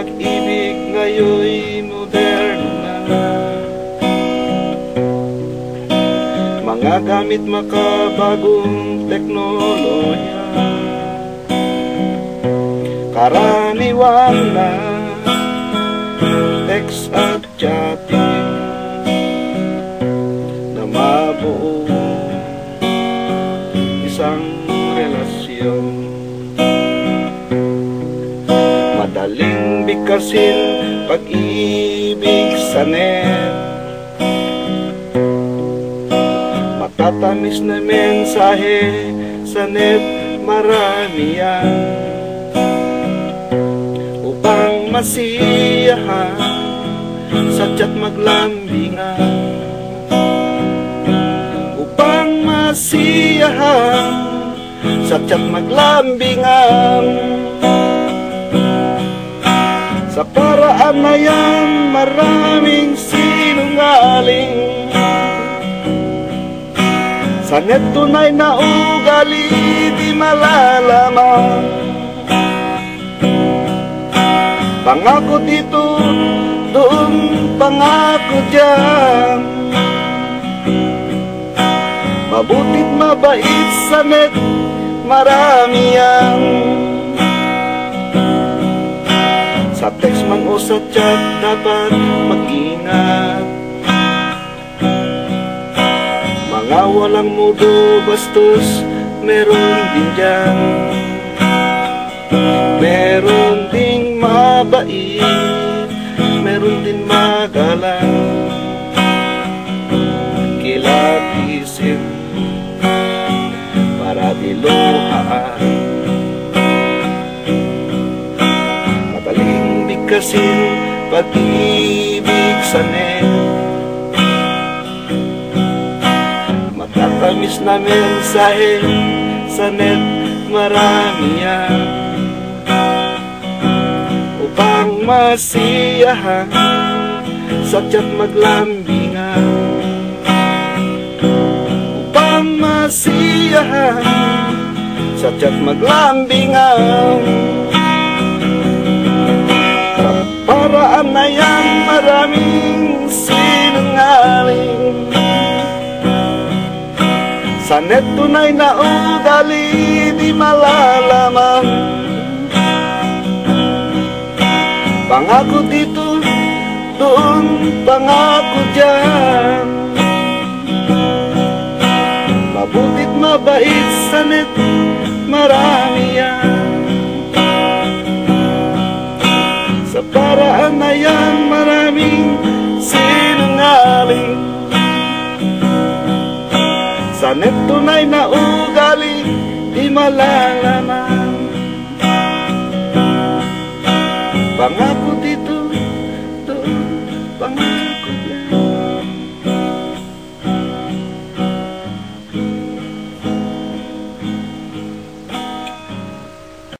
pag-ibig ngayon'y moderna. Mga gamit makabagong teknolohiya. Karaniwan na text at chatting na mabuo isang relasyon. Madaling bigkasin pag-ibig sa net Matatamis na mensahe sa net marami yan. Upang masiyahan sa chat maglambingan Upang masiyahan sa chat maglambingan Sa paraan na yan maraming sinungaling. Sa net tunay na ugali di malalaman. Pangako dito, doon pangako dyan. Mabutit mabait sa net, marami yan o sa chat, dapat mag-ingat. Mga walang mudo bastos Meron din dyan. Meron ding mabait Meron din magalang. Kilatisin Para diluhaan Bigkasin Pag-ibig sa net Matatamis na mensahe sa net marami yan Upang masiyahan sa chat maglambingan Upang masiyahan sa chat maglambingan yan maraming sinungaling sa net tunay na ugali di malalaman. Pangako dito, doon pangako dyan Mabutit mabait sa net, marami yan paraan na yan, maraming sinungaling. Sa net tunay na ugali Di malalaman. Pangako